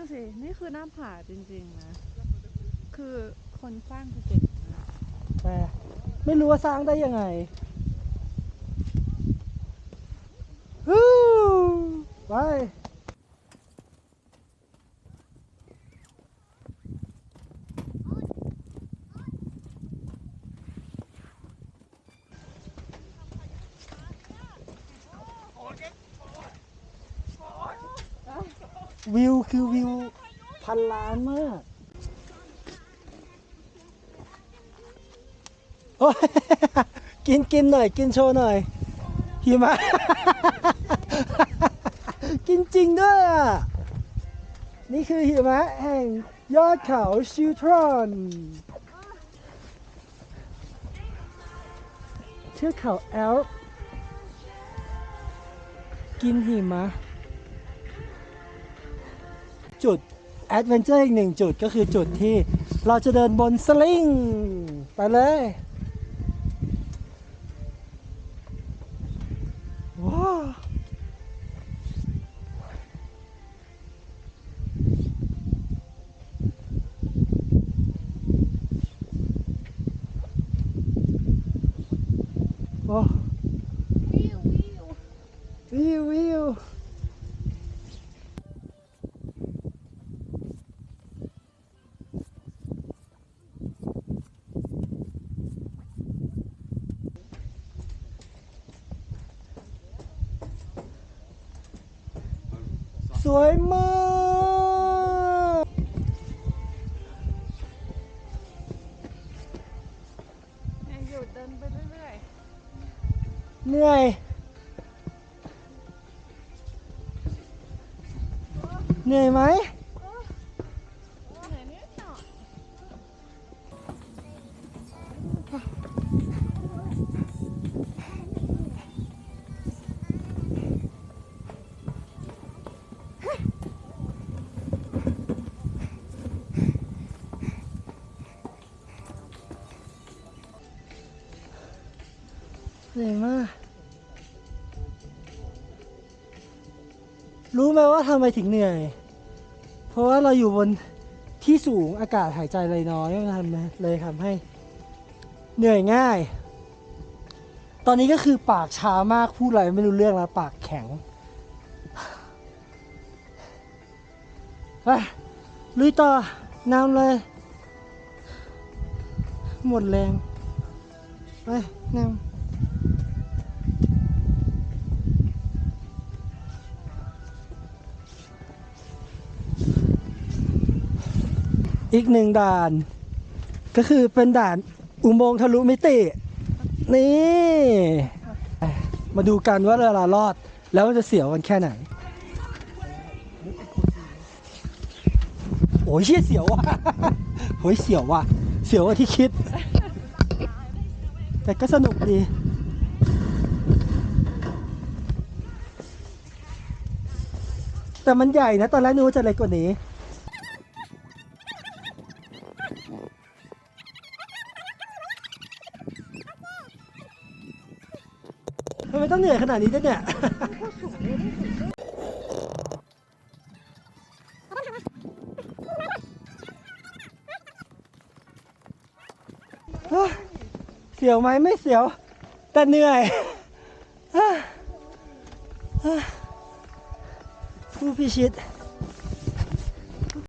นสิ นี่คือหน้าผาจริงๆนะ คือคนสร้างคือเก่งมากแต่ไม่รู้ว่าสร้างได้ยังไงฮู้ไป วิวคือวิวพันล้านมากโอ้ยกินกินหน่อย กินโชว์หน่อยหิมะกินจริงด้วยอะ นี่คือหิมะแห่งยอดเขาชิวทรอนเทือกเขาแอลกินหิมะ จุดแอดเวนเจอร์อีกหนึ่งจุดก็คือจุดที่เราจะเดินบนสลิงไปเลย ว้าวโอ้วิววิว ส วยมากเนี่ยหยุดเดินไปเรื่อยเหนื่อย เหนื่อยไหม เหนื่อยมาก รู้ไหมว่าทำไมถึงเหนื่อย เพราะว่าเราอยู่บนที่สูงอากาศหายใจเลยน้อยทำเลยทำให้เหนื่อยง่าย ตอนนี้ก็คือปากชามากพูดอะไรไม่รู้เรื่องแล้วปากแข็งไปลุยต่อนำเลย หมดแรงไปนำ อีกหนึ่งด่าน ก็คือเป็นด่านอุโมงค์ทะลุมิติ นี่ มาดูกันว่าเวลารอด แล้วจะเสียวกันแค่ไหน โอ้ยเชี่ยเสียวว่ะโอ้ยเสียวว่ะ เสียวกว่าที่คิด แต่ก็สนุกดีแต่มันใหญ่นะ ตอนแรกนึกว่าจะเล็กกว่านี้ ทำไมต้องเหนื่อยขนาดนี้ด้วยเนี่ยเสียวไหมไม่เสียว แต่เหนื่อยเฮ้ยเฮ้ยผู้พิชิต